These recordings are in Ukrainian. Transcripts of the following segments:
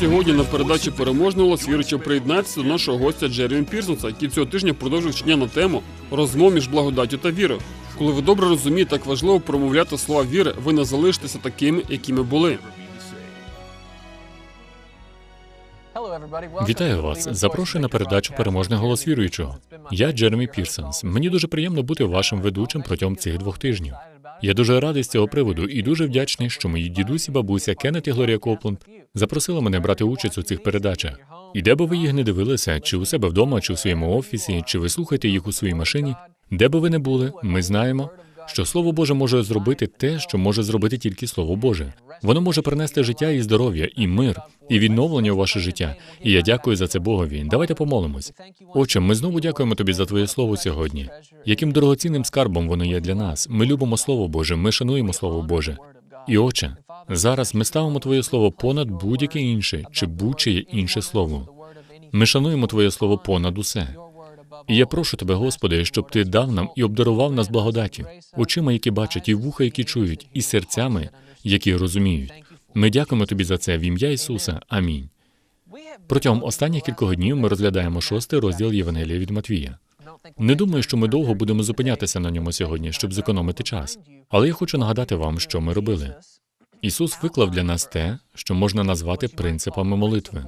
Сьогодні на передачі переможний голос приєднатися до нашого гостя Джеремі Пірсонса, який цього тижня продовжує вчення на тему розмов між благодаттю та вірою. Коли ви добре розумієте, як важливо промовляти слова віри, ви не залишитеся такими, якими були. Вітаю вас. Запрошую на передачу Переможний голос віруючого. Я Джеремі Пірсонс. Мені дуже приємно бути вашим ведучим протягом цих двох тижнів. Я дуже радий з цього приводу і дуже вдячний, що мої дідусь і бабуся Кеннет і Глорія Копланд запросили мене брати участь у цих передачах. І де би ви їх не дивилися, чи у себе вдома, чи у своєму офісі, чи ви слухаєте їх у своїй машині, де би ви не були, ми знаємо, що Слово Боже може зробити те, що може зробити тільки Слово Боже. Воно може принести життя і здоров'я, і мир, і відновлення у ваше життя. І я дякую за це Богові. Давайте помолимось. Отче, ми знову дякуємо тобі за твоє слово сьогодні. Яким дорогоцінним скарбом воно є для нас. Ми любимо Слово Боже, ми шануємо Слово Боже. І Отче, зараз ми ставимо Твоє слово понад будь-яке інше чи будь-чиє інше слово. Ми шануємо Твоє слово понад усе. І я прошу тебе, Господи, щоб ти дав нам і обдарував нас благодаттю, очима, які бачать, і вуха, які чують, і серцями, які розуміють. Ми дякуємо тобі за це в ім'я Ісуса. Амінь. Протягом останніх кількох днів ми розглядаємо шостий розділ Євангелія від Матвія. Не думаю, що ми довго будемо зупинятися на ньому сьогодні, щоб зекономити час. Але я хочу нагадати вам, що ми робили. Ісус виклав для нас те, що можна назвати принципами молитви.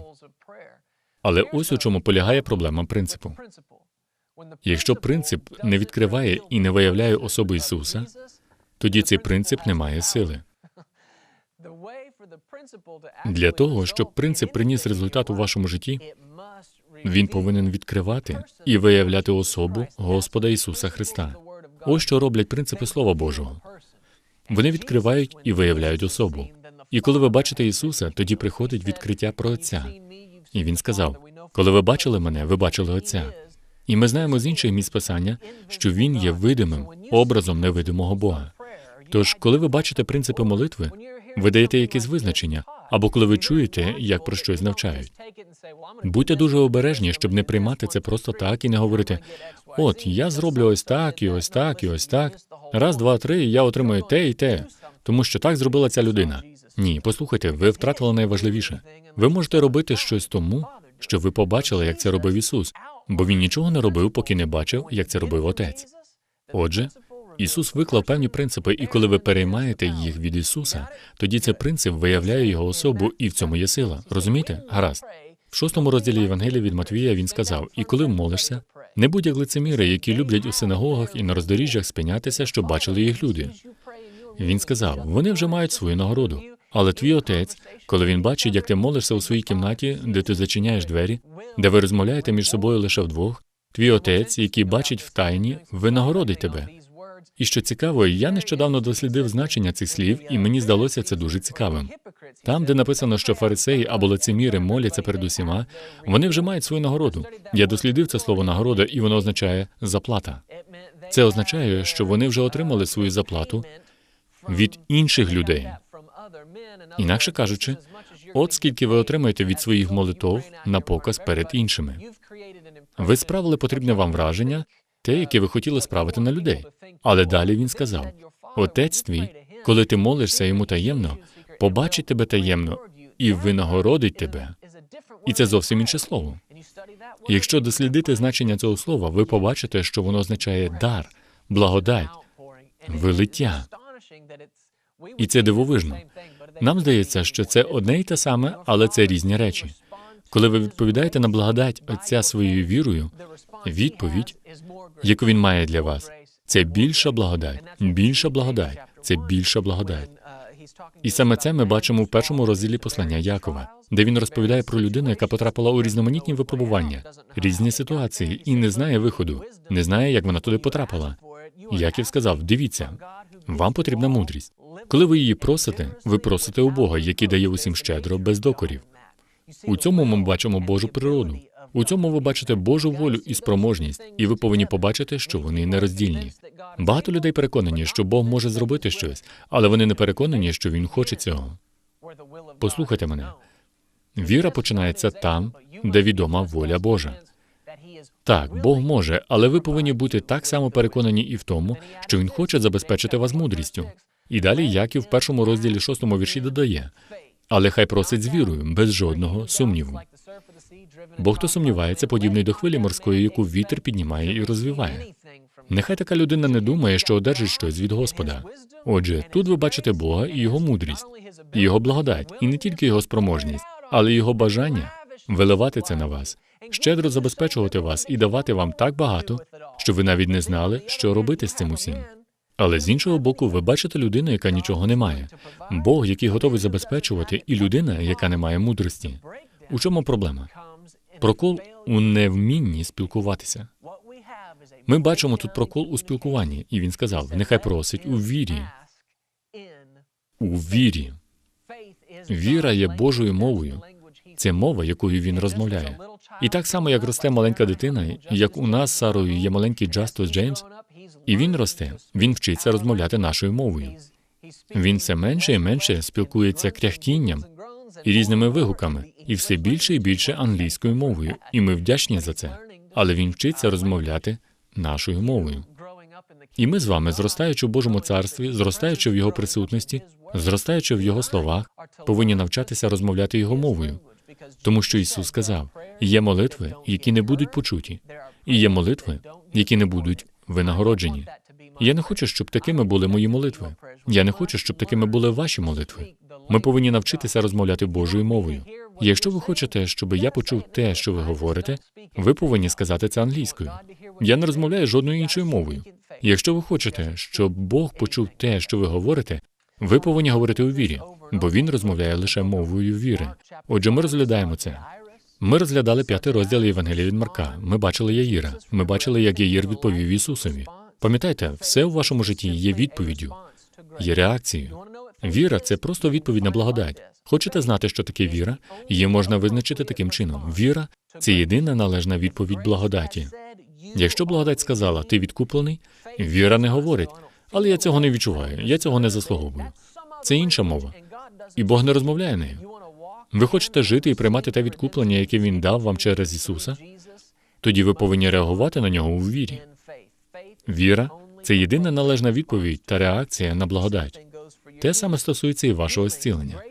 Але ось у чому полягає проблема принципу. Якщо принцип не відкриває і не виявляє особу Ісуса, тоді цей принцип не має сили. Для того, щоб принцип приніс результат у вашому житті, він повинен відкривати і виявляти особу Господа Ісуса Христа. Ось що роблять принципи Слова Божого. Вони відкривають і виявляють особу. І коли ви бачите Ісуса, тоді приходить відкриття про Отця. І він сказав: коли ви бачили мене, ви бачили Отця. І ми знаємо з інших місць писання, що він є видимим образом невидимого Бога. Тож, коли ви бачите принципи молитви, ви даєте якесь визначення, або коли ви чуєте, як про щось навчають. Будьте дуже обережні, щоб не приймати це просто так і не говорити: от я зроблю ось так, і ось так, і ось так. Раз, два, три, і я отримую те і те, тому що так зробила ця людина. Ні, послухайте, ви втратили найважливіше. Ви можете робити щось тому, що ви побачили, як це робив Ісус, бо він нічого не робив, поки не бачив, як це робив Отець. Отже, Ісус виклав певні принципи, і коли ви переймаєте їх від Ісуса, тоді цей принцип виявляє його особу, і в цьому є сила. Розумієте? Гаразд. В шостому розділі Євангелія від Матвія він сказав: І коли молишся, не будь як лицеміри, які люблять у синагогах і на роздоріжжях спинятися, щоб бачили їх люди. Він сказав: вони вже мають свою нагороду. Але твій отець, коли він бачить, як ти молишся у своїй кімнаті, де ти зачиняєш двері, де ви розмовляєте між собою лише вдвох, твій отець, який бачить в тайні, винагородить тебе. І що цікаво, я нещодавно дослідив значення цих слів, і мені здалося це дуже цікавим. Там, де написано, що фарисеї або лицеміри моляться перед усіма, вони вже мають свою нагороду. Я дослідив це слово нагорода, і воно означає заплата. Це означає, що вони вже отримали свою заплату від інших людей. Інакше кажучи, от скільки ви отримаєте від своїх молитов на показ перед іншими. Ви справили потрібне вам враження, те, яке ви хотіли справити на людей. Але далі він сказав: Отець твій, коли ти молишся йому таємно, побачить тебе таємно і винагородить тебе. І це зовсім інше слово. Якщо дослідити значення цього слова, ви побачите, що воно означає дар, благодать, вилиття. І це дивовижно. Нам здається, що це одне й те саме, але це різні речі. Коли ви відповідаєте на благодать Отця своєю вірою, відповідь, яку він має для вас, це більша благодать, більша благодать, це більша благодать. І саме це ми бачимо в першому розділі послання Якова, де він розповідає про людину, яка потрапила у різноманітні випробування, різні ситуації і не знає виходу, не знає, як вона туди потрапила. Яків сказав: дивіться, вам потрібна мудрість. Коли ви її просите, ви просите у Бога, який дає усім щедро, без докорів. У цьому ми бачимо Божу природу. У цьому ви бачите Божу волю і спроможність, і ви повинні побачити, що вони нероздільні. Багато людей переконані, що Бог може зробити щось, але вони не переконані, що Він хоче цього. Послухайте мене. Віра починається там, де відома воля Божа. Так, Бог може, але ви повинні бути так само переконані і в тому, що Він хоче забезпечити вас мудрістю. І далі Яків в першому розділі шостому вірші додає: але хай просить з вірою, без жодного сумніву. Бо хто сумнівається, подібний до хвилі морської, яку вітер піднімає і розвиває. Нехай така людина не думає, що одержить щось від Господа. Отже, тут ви бачите Бога і його мудрість, і його благодать, і не тільки його спроможність, але й його бажання виливати це на вас, щедро забезпечувати вас і давати вам так багато, що ви навіть не знали, що робити з цим усім. Але з іншого боку, ви бачите людину, яка нічого не має, Бог, який готовий забезпечувати, і людина, яка не має мудрості. У чому проблема? Прокол у невмінні спілкуватися. Ми бачимо тут прокол у спілкуванні, і він сказав: нехай просить у вірі. У вірі. Віра є Божою мовою. Це мова, якою він розмовляє. І так само, як росте маленька дитина, як у нас з Сарою є маленький Джастус Джеймс, і він росте, він вчиться розмовляти нашою мовою. Він все менше і менше спілкується кряхтінням і різними вигуками, і все більше і більше англійською мовою. І ми вдячні за це. Але він вчиться розмовляти нашою мовою. І ми з вами, зростаючи в Божому царстві, зростаючи в його присутності, зростаючи в його словах, повинні навчатися розмовляти його мовою. Тому що Ісус сказав: є молитви, які не будуть почуті, і є молитви, які не будуть винагороджені. Я не хочу, щоб такими були мої молитви. Я не хочу, щоб такими були ваші молитви. Ми повинні навчитися розмовляти Божою мовою. Якщо ви хочете, щоб я почув те, що ви говорите, ви повинні сказати це англійською. Я не розмовляю жодною іншою мовою. Якщо ви хочете, щоб Бог почув те, що ви говорите, ви повинні говорити у вірі, бо він розмовляє лише мовою віри. Отже, ми розглядаємо це. Ми розглядали п'ятий розділ Євангелія від Марка. Ми бачили Яїра. Ми бачили, як Яїр відповів Ісусові. Пам'ятайте, все у вашому житті є відповіддю, є реакцією. Віра це просто відповідь на благодать. Хочете знати, що таке віра? Її можна визначити таким чином: віра це єдина належна відповідь благодаті. Якщо благодать сказала, ти відкуплений, віра не говорить, але я цього не відчуваю, я цього не заслуговую. Це інша мова. І Бог не розмовляє нею. Ви хочете жити і приймати те відкуплення, яке він дав вам через Ісуса? Тоді ви повинні реагувати на нього у вірі. Віра це єдина належна відповідь та реакція на благодать. Те саме стосується і вашого зцілення.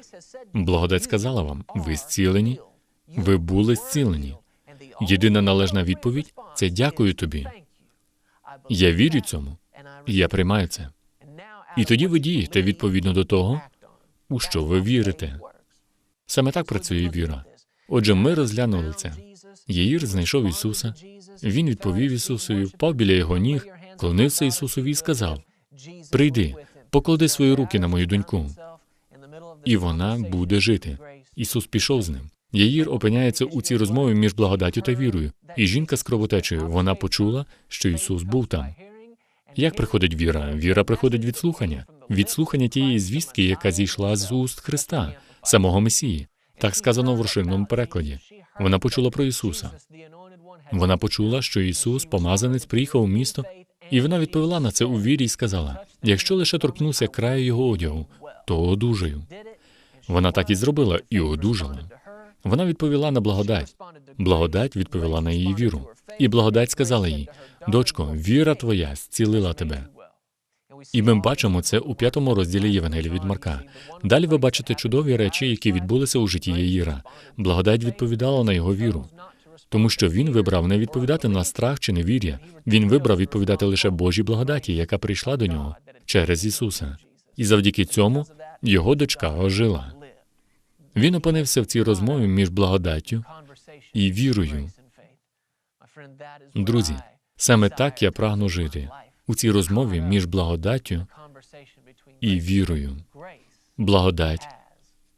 Благодать сказала вам: ви зцілені, ви були зцілені. Єдина належна відповідь це дякую тобі. Я вірю цьому, я приймаю це. І тоді ви дієте відповідно до того, у що ви вірите. Саме так працює віра. Отже, ми розглянули це. Єїр знайшов Ісуса. Він відповів Ісусові, впав біля його ніг, клонився Ісусові і сказав: Прийди, поклади свої руки на мою доньку, і вона буде жити. Ісус пішов з ним. Яїр опиняється у цій розмові між благодаттю та вірою, і жінка з кровотечею вона почула, що Ісус був там. Як приходить віра? Віра приходить від слухання, від слухання тієї звістки, яка зійшла з уст Христа, самого Месії. Так сказано в розширеному перекладі. Вона почула про Ісуса. Вона почула, що Ісус, помазанець, приїхав у місто, і вона відповіла на це у вірі і сказала: якщо лише торкнуся краю його одягу, то одужаю. Вона так і зробила і одужала. Вона відповіла на благодать. Благодать відповіла на її віру. І благодать сказала їй: дочко, віра твоя зцілила тебе. І ми бачимо це у п'ятому розділі Євангелія від Марка. Далі ви бачите чудові речі, які відбулися у житті Яїра. Благодать відповідала на його віру, тому що він вибрав не відповідати на страх чи невір'я. Він вибрав відповідати лише Божій благодаті, яка прийшла до нього через Ісуса. І завдяки цьому його дочка ожила. Він опинився в цій розмові між благодаттю і вірою. Друзі, саме так я прагну жити у цій розмові між благодаттю і вірою. Благодать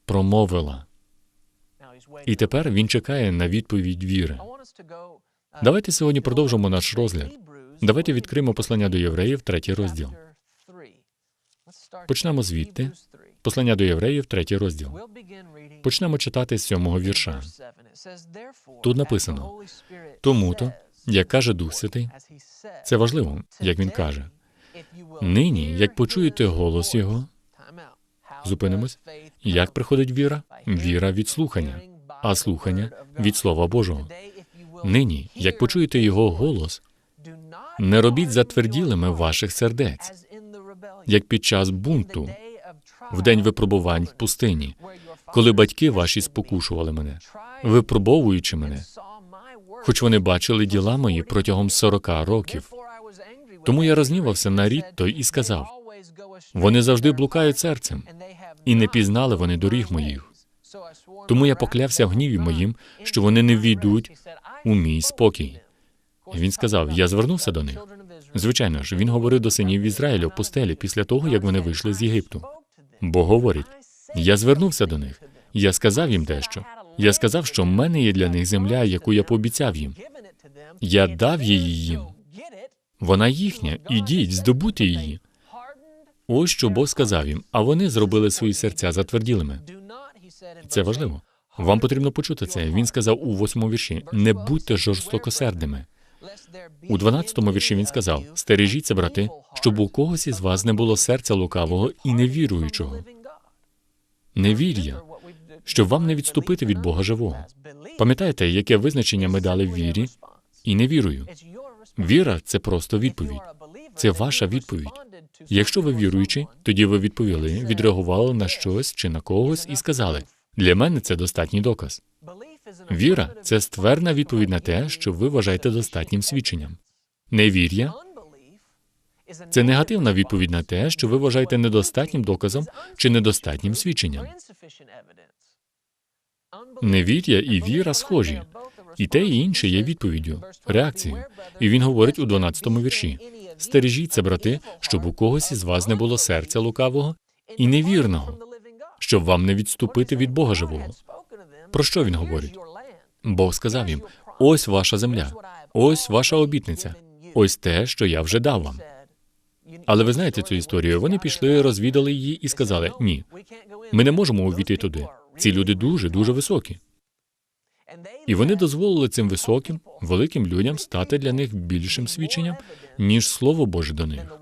промовила. І тепер він чекає на відповідь віри. Давайте сьогодні продовжимо наш розгляд. Давайте відкриємо послання до євреїв, третій розділ. Почнемо звідти. Послання до євреїв, третій розділ. Почнемо читати з сьомого вірша. Тут написано тому-то, як каже Дух Святий, це важливо, як він каже. Нині, як почуєте голос Його, зупинимось. Як приходить віра? Віра від слухання, а слухання від Слова Божого. Нині, як почуєте Його голос, не робіть затверділими ваших сердець, як під час бунту, в день випробувань в пустині, коли батьки ваші спокушували мене, випробовуючи мене, хоч вони бачили діла мої протягом 40 років. Тому я рознівався на рід той і сказав: вони завжди блукають серцем, і не пізнали вони доріг моїх. Тому я поклявся в гніві моїм, що вони не війдуть у мій спокій. І він сказав: Я звернувся до них. Звичайно ж, він говорив до синів Ізраїля в пустелі після того, як вони вийшли з Єгипту. Бо говорить: я звернувся до них. Я сказав їм дещо. Я сказав, що в мене є для них земля, яку я пообіцяв їм. Я дав її їм. Вона їхня, ідіть, здобути її. Ось що Бог сказав їм, а вони зробили свої серця затверділими. Це важливо. Вам потрібно почути це. Він сказав у восьмому вірші: не будьте жорстокосердими. У 12-му вірші він сказав: Стережіться, брати, щоб у когось із вас не було серця лукавого і невіруючого. Невір'я, щоб вам не відступити від Бога живого. Пам'ятаєте, яке визначення ми дали вірі і невірою? Віра це просто відповідь. Це ваша відповідь. Якщо ви віруючі, тоді ви відповіли, відреагували на щось чи на когось і сказали: для мене це достатній доказ. Віра це ствердна відповідь на те, що ви вважаєте достатнім свідченням. Невір'я це негативна відповідь на те, що ви вважаєте недостатнім доказом чи недостатнім свідченням. Невір'я і віра схожі. І те, і інше є відповіддю, реакцією. І він говорить у 12-му вірші: стережіться, брати, щоб у когось із вас не було серця лукавого і невірного, щоб вам не відступити від Бога живого. Про що він говорить? Бог сказав їм: ось ваша земля, ось ваша обітниця, ось те, що я вже дав вам. Але ви знаєте цю історію. Вони пішли, розвідали її і сказали: ні, ми не можемо увійти туди. Ці люди дуже, дуже високі. І вони дозволили цим високим, великим людям стати для них більшим свідченням, ніж Слово Боже до них.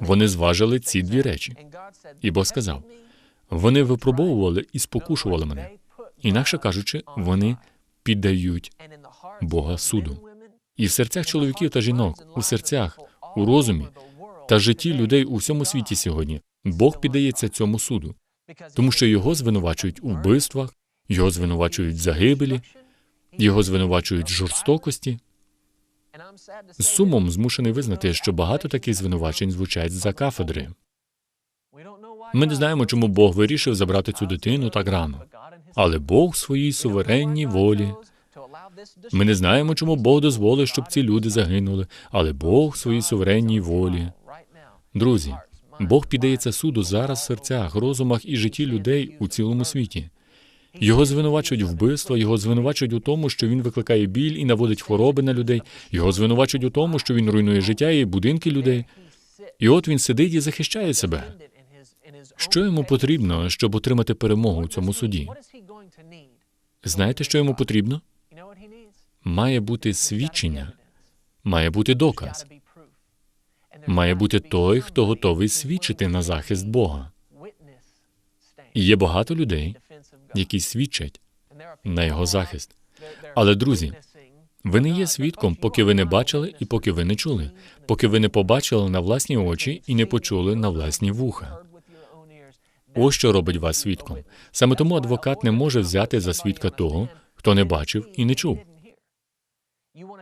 Вони зважили ці дві речі. І Бог сказав: вони випробовували і спокушували мене. Інакше кажучи, вони піддають Бога суду. І в серцях чоловіків та жінок, у серцях, у розумі та житті людей у всьому світі сьогодні Бог піддається цьому суду, тому що його звинувачують у вбивствах, його звинувачують в загибелі, його звинувачують в жорстокості. З сумом змушений визнати, що багато таких звинувачень звучать за кафедри. Ми не знаємо, чому Бог вирішив забрати цю дитину так рано. Але Бог в своїй суверенній волі. Ми не знаємо, чому Бог дозволив, щоб ці люди загинули, але Бог в своїй суверенній волі. Друзі, Бог піддається суду зараз в серцях, розумах і житті людей у цілому світі. Його звинувачують вбивства, його звинувачують у тому, що він викликає біль і наводить хвороби на людей. Його звинувачують у тому, що він руйнує життя і будинки людей. І от він сидить і захищає себе. Що йому потрібно, щоб отримати перемогу у цьому суді? Знаєте, що йому потрібно? Має бути свідчення, має бути доказ, має бути той, хто готовий свідчити на захист Бога. І є багато людей, які свідчать на його захист. Але, друзі, ви не є свідком, поки ви не бачили і поки ви не чули, поки ви не побачили на власні очі і не почули на власні вуха. Ось що робить вас свідком. Саме тому адвокат не може взяти за свідка того, хто не бачив і не чув.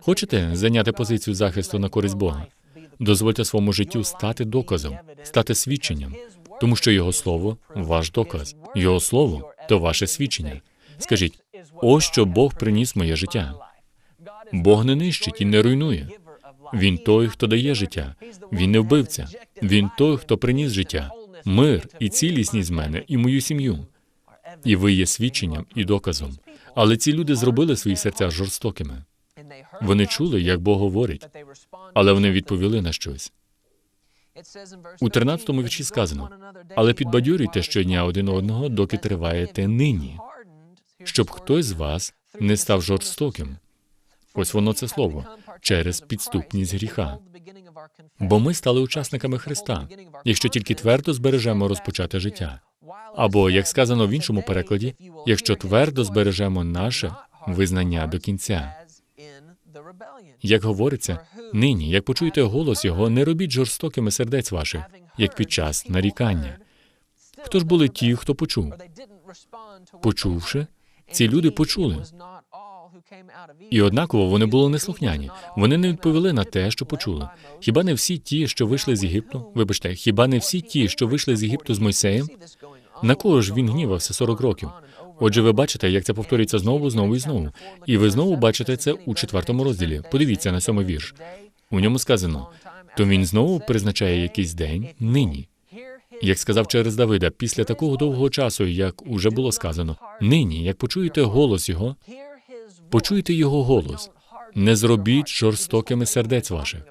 Хочете зайняти позицію захисту на користь Бога? Дозвольте своєму життю стати доказом, стати свідченням, тому що його слово ваш доказ, його слово то ваше свідчення. Скажіть, ось що Бог приніс моє життя. Бог не нищить і не руйнує. Він той, хто дає життя. Він не вбивця. Він той, хто приніс життя, мир і цілісність з мене і мою сім'ю. І ви є свідченням і доказом. Але ці люди зробили свої серця жорстокими. Вони чули, як Бог говорить, але вони відповіли на щось. У 13-му вірші сказано: але підбадьорюйте щодня один одного, доки триваєте нині, щоб хтось з вас не став жорстоким. Ось воно це слово через підступність гріха. Бо ми стали учасниками Христа, якщо тільки твердо збережемо розпочате життя. Або, як сказано в іншому перекладі, якщо твердо збережемо наше визнання до кінця. Як говориться, нині, як почуєте голос його, не робіть жорстокими сердець ваших, як під час нарікання. Хто ж були ті, хто почув? Почувши, ці люди почули. І однаково вони були неслухняні. Вони не відповіли на те, що почули. Хіба не всі ті, що вийшли з Єгипту? Вибачте, хіба не всі ті, що вийшли з Єгипту з Мойсеєм? На кого ж він гнівався 40 років? Отже, ви бачите, як це повторюється знову, знову і знову. І ви знову бачите це у четвертому розділі. Подивіться на сьомий вірш. У ньому сказано: то він знову призначає якийсь день нині. Як сказав через Давида, після такого довгого часу, як уже було сказано, нині, як почуєте голос його, почуйте його голос, не зробіть жорстокими сердець ваших.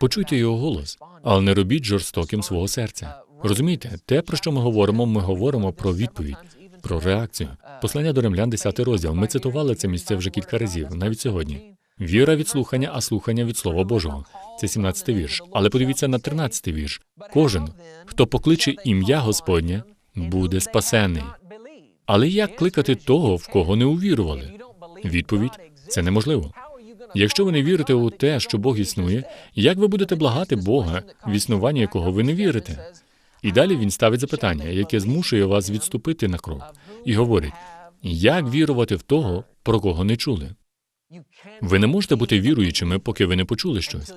Почуйте його голос, але не робіть жорстоким свого серця. Розумієте, те, про що ми говоримо, ми говоримо про відповідь, про реакцію. Послання до римлян, 10 розділ. Ми цитували це місце вже кілька разів, навіть сьогодні. Віра від слухання, а слухання від Слова Божого. Це 17 вірш. Але подивіться на 13 вірш. Кожен, хто покличе ім'я Господнє, буде спасений. Але як кликати того, в кого не увірували? Відповідь це неможливо. Якщо ви не вірите у те, що Бог існує, як ви будете благати Бога, в існування якого ви не вірите? І далі він ставить запитання, яке змушує вас відступити на крок, і говорить: як вірувати в того, про кого не чули? Ви не можете бути віруючими, поки ви не почули щось,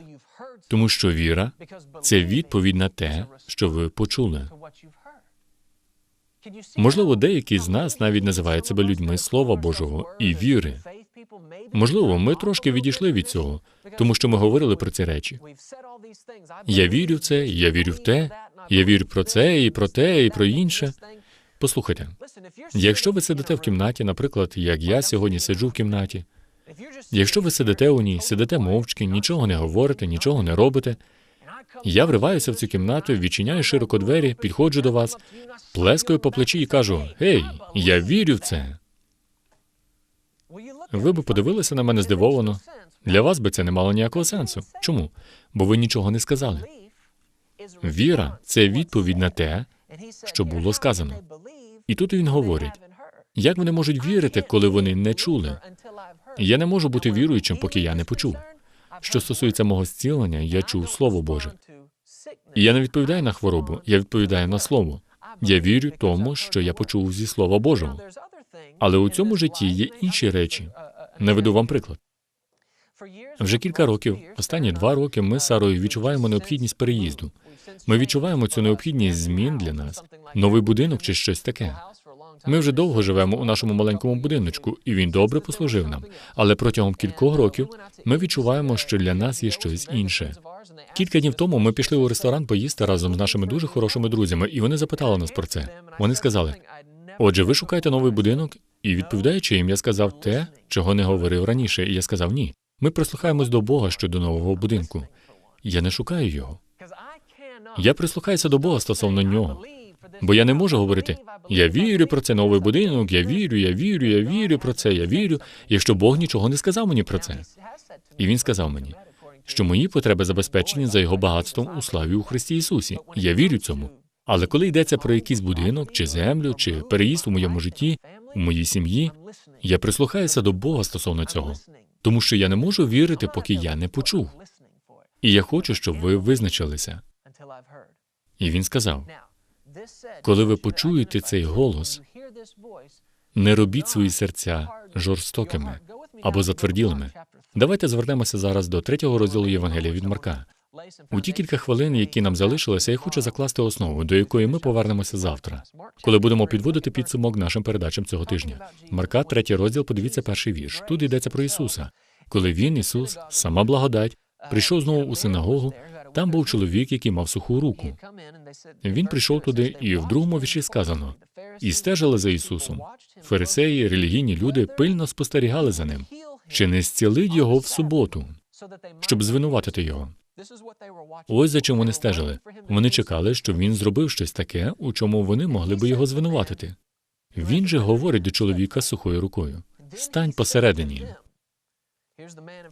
тому що віра це відповідь на те, що ви почули. Можливо, деякі з нас навіть називають себе людьми Слова Божого і віри. Можливо, ми трошки відійшли від цього, тому що ми говорили про ці речі. Я вірю в це, я вірю в те, я вірю про це, і про те, і про інше. Послухайте, якщо ви сидите в кімнаті, наприклад, як я сьогодні сиджу в кімнаті, якщо ви сидите у ній, сидите мовчки, нічого не говорите, нічого не робите. Я вриваюся в цю кімнату, відчиняю широко двері, підходжу до вас, плескаю по плечі і кажу: Гей, я вірю в це. Ви би подивилися на мене здивовано. Для вас би це не мало ніякого сенсу. Чому? Бо ви нічого не сказали. Віра це відповідь на те, що було сказано. І тут він говорить: як вони можуть вірити, коли вони не чули? Я не можу бути віруючим, поки я не почув. Що стосується мого зцілення, я чув Слово Боже. І я не відповідаю на хворобу, я відповідаю на слово. Я вірю тому, що я почув зі Слова Божого. Але у цьому житті є інші речі. Наведу вам приклад. Вже кілька років, останні два роки, ми з Сарою відчуваємо необхідність переїзду. Ми відчуваємо цю необхідність змін для нас, новий будинок чи щось таке. Ми вже довго живемо у нашому маленькому будиночку, і він добре послужив нам. Але протягом кількох років ми відчуваємо, що для нас є щось інше. Кілька днів тому ми пішли у ресторан поїсти разом з нашими дуже хорошими друзями, і вони запитали нас про це. Вони сказали: Отже, ви шукаєте новий будинок, і відповідаючи їм, я сказав те, чого не говорив раніше, і я сказав ні. Ми прислухаємось до Бога щодо нового будинку. Я не шукаю його. Я прислухаюся до Бога стосовно нього. Бо я не можу говорити, я вірю про це новий будинок, я вірю, я вірю, я вірю про це, я вірю, якщо Бог нічого не сказав мені про це. І він сказав мені, що мої потреби забезпечені за його багатством у славі у Христі Ісусі. Я вірю цьому. Але коли йдеться про якийсь будинок, чи землю, чи переїзд у моєму житті, у моїй сім'ї, я прислухаюся до Бога стосовно цього, тому що я не можу вірити, поки я не почув. І я хочу, щоб ви визначилися. І він сказав: коли ви почуєте цей голос, не робіть свої серця жорстокими або затверділими. Давайте звернемося зараз до третього розділу Євангелія від Марка. У ті кілька хвилин, які нам залишилися, я хочу закласти основу, до якої ми повернемося завтра, коли будемо підводити підсумок нашим передачам цього тижня. Марка, третій розділ, подивіться перший вірш. Тут йдеться про Ісуса. Коли він, Ісус, сама благодать, прийшов знову у синагогу, там був чоловік, який мав суху руку. Він прийшов туди, і в другому вірші сказано: і стежили за Ісусом. Фарисеї, релігійні люди пильно спостерігали за ним, чи не зцілить його в суботу, щоб звинуватити його. Ось за чим вони стежили. Вони чекали, що він зробив щось таке, у чому вони могли би його звинуватити. Він же говорить до чоловіка сухою рукою: стань посередині.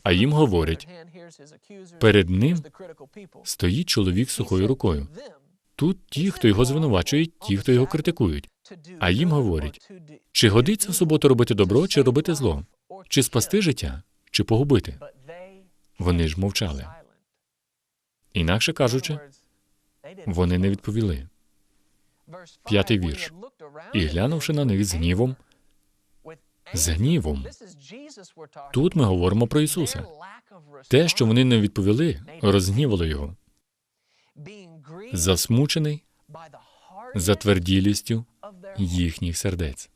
А їм говорять, перед ним стоїть чоловік сухою рукою. Тут ті, хто його звинувачують, ті, хто його критикують. А їм говорять, чи годиться в суботу робити добро, чи робити зло, чи спасти життя, чи погубити. Вони ж мовчали. Інакше кажучи, вони не відповіли. П'ятий вірш. І глянувши на них з гнівом, з гнівом. Тут ми говоримо про Ісуса. Те, що вони не відповіли, розгнівало його. Засмучений затверділістю їхніх сердець.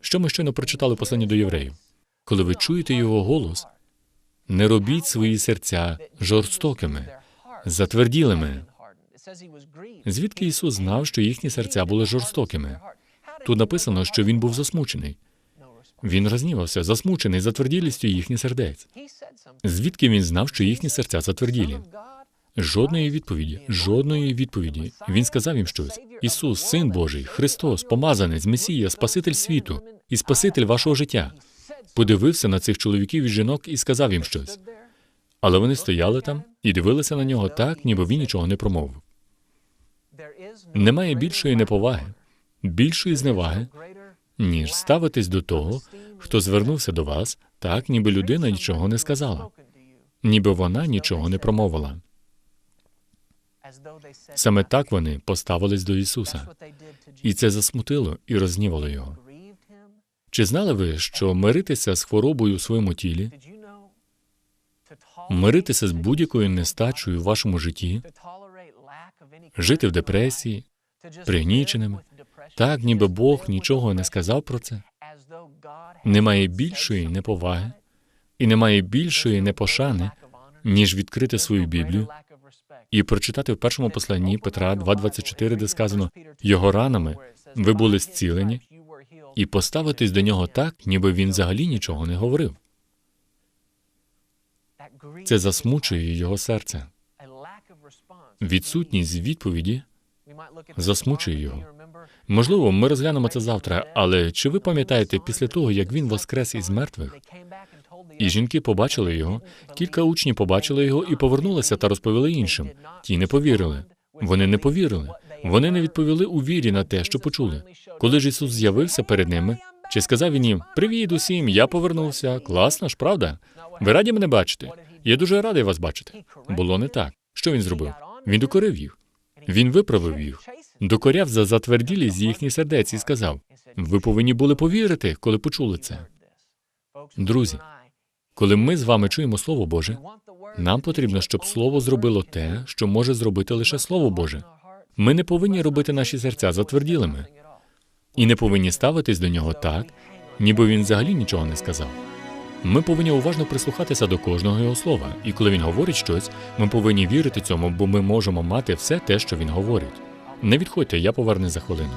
Що ми щойно прочитали в посланні до євреїв? Коли ви чуєте його голос, не робіть свої серця жорстокими, затверділими. Звідки Ісус знав, що їхні серця були жорстокими? Тут написано, що він був засмучений. Він рознівався, засмучений затверділістю їхніх сердець. Звідки він знав, що їхні серця затверділі? Жодної відповіді, жодної відповіді. Він сказав їм щось: Ісус, Син Божий, Христос, помазанець, Месія, Спаситель світу і Спаситель вашого життя. Подивився на цих чоловіків і жінок і сказав їм щось. Але вони стояли там і дивилися на нього так, ніби він нічого не промовив. Немає більшої неповаги, більшої зневаги, ніж ставитись до того, хто звернувся до вас, так, ніби людина нічого не сказала, ніби вона нічого не промовила. Саме так вони поставились до Ісуса, і це засмутило і рознівало його. Чи знали ви, що миритися з хворобою у своєму тілі, миритися з будь-якою нестачею в вашому житті, жити в депресії, пригніченими, так, ніби Бог нічого не сказав про це, немає більшої неповаги і немає більшої непошани, ніж відкрити свою Біблію і прочитати в першому посланні Петра 2.24, де сказано його ранами ви були зцілені, і поставитись до нього так, ніби він взагалі нічого не говорив. Це засмучує його серце. Відсутність відповіді засмучує його. Можливо, ми розглянемо це завтра, але чи ви пам'ятаєте після того, як він воскрес із мертвих, і жінки побачили його, кілька учнів побачили його і повернулися та розповіли іншим. Ті не повірили. Вони не повірили. Вони не відповіли у вірі на те, що почули. Коли ж Ісус з'явився перед ними, чи сказав він їм: Привіт усім, я повернувся. Класно ж, правда? Ви раді мене бачити? Я дуже радий вас бачити. Було не так. Що він зробив? Він докорив їх. Він виправив їх, докоряв за затверділість їхніх сердець і сказав: Ви повинні були повірити, коли почули це. Друзі, коли ми з вами чуємо Слово Боже, нам потрібно, щоб Слово зробило те, що може зробити лише Слово Боже. Ми не повинні робити наші серця затверділими і не повинні ставитись до нього так, ніби він взагалі нічого не сказав. Ми повинні уважно прислухатися до кожного його слова, і коли він говорить щось, ми повинні вірити цьому, бо ми можемо мати все те, що він говорить. Не відходьте, я повернусь за хвилину.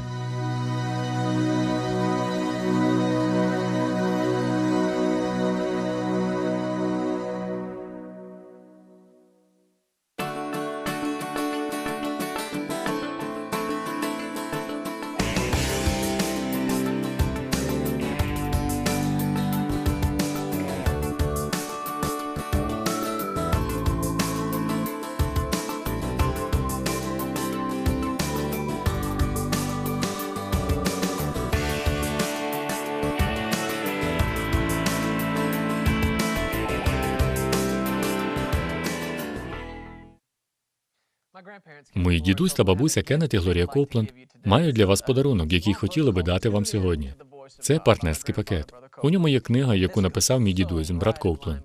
Мої дідусь та бабуся Кеннет і Глорія Коупленд мають для вас подарунок, який хотіли би дати вам сьогодні. Це партнерський пакет. У ньому є книга, яку написав мій дідусь, брат Коупленд.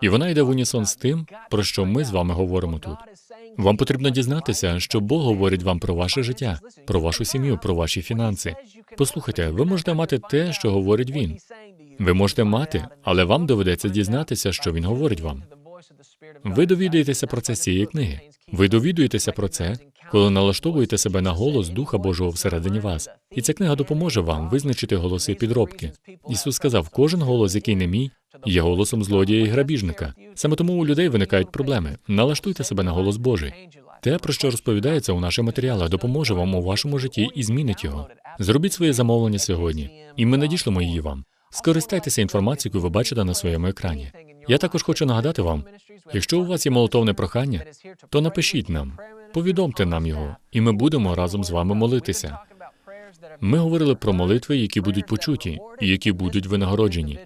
І вона йде в унісон з тим, про що ми з вами говоримо тут. Вам потрібно дізнатися, що Бог говорить вам про ваше життя, про вашу сім'ю, про ваші фінанси. Послухайте, ви можете мати те, що говорить він. Ви можете мати, але вам доведеться дізнатися, що він говорить вам. Ви довідаєтеся про це з цієї книги. Ви довідуєтеся про це, коли налаштовуєте себе на голос Духа Божого всередині вас. І ця книга допоможе вам визначити голоси підробки. Ісус сказав: кожен голос, який не мій, є голосом злодія і грабіжника. Саме тому у людей виникають проблеми. Налаштуйте себе на голос Божий. Те, про що розповідається у наших матеріалах, допоможе вам у вашому житті і змінить його. Зробіть своє замовлення сьогодні, і ми надішлемо її вам. Скористайтеся інформацією, яку ви бачите на своєму екрані. Я також хочу нагадати вам, якщо у вас є молотовне прохання, то напишіть нам, повідомте нам його, і ми будемо разом з вами молитися. Ми говорили про молитви, які будуть почуті і які будуть винагороджені.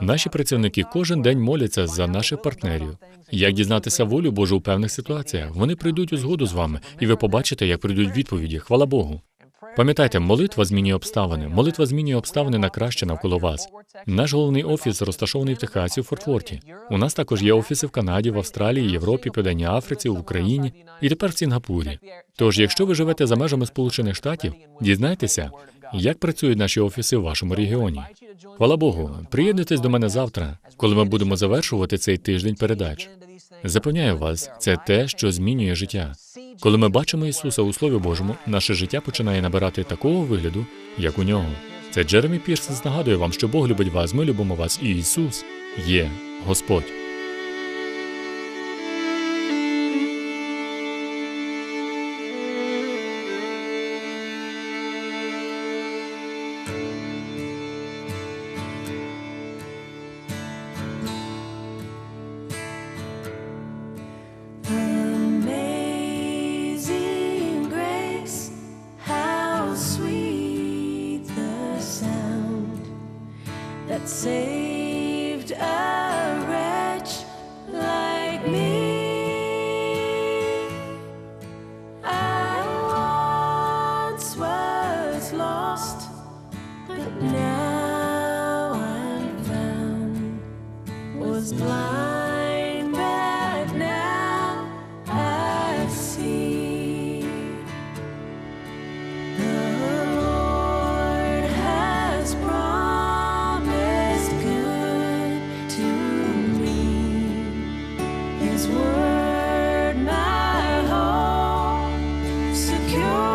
Наші працівники кожен день моляться за наших партнерів. Як дізнатися волю Божу у певних ситуаціях? Вони прийдуть у згоду з вами, і ви побачите, як прийдуть відповіді. Хвала Богу. Пам'ятайте, молитва змінює обставини. Молитва змінює обставини на краще навколо вас. Наш головний офіс розташований в Техасі, у Фортфорті. У нас також є офіси в Канаді, в Австралії, Європі, Південній Африці, в Україні і тепер в Сінгапурі. Тож, якщо ви живете за межами Сполучених Штатів, дізнайтеся, як працюють наші офіси в вашому регіоні. Хвала Богу, приєднуйтесь до мене завтра, коли ми будемо завершувати цей тиждень передач. Запевняю вас, це те, що змінює життя. Коли ми бачимо Ісуса у Слові Божому, наше життя починає набирати такого вигляду, як у нього. Це Джеремі Пірсенс нагадує вам, що Бог любить вас, ми любимо вас, і Ісус є Господь. say secure.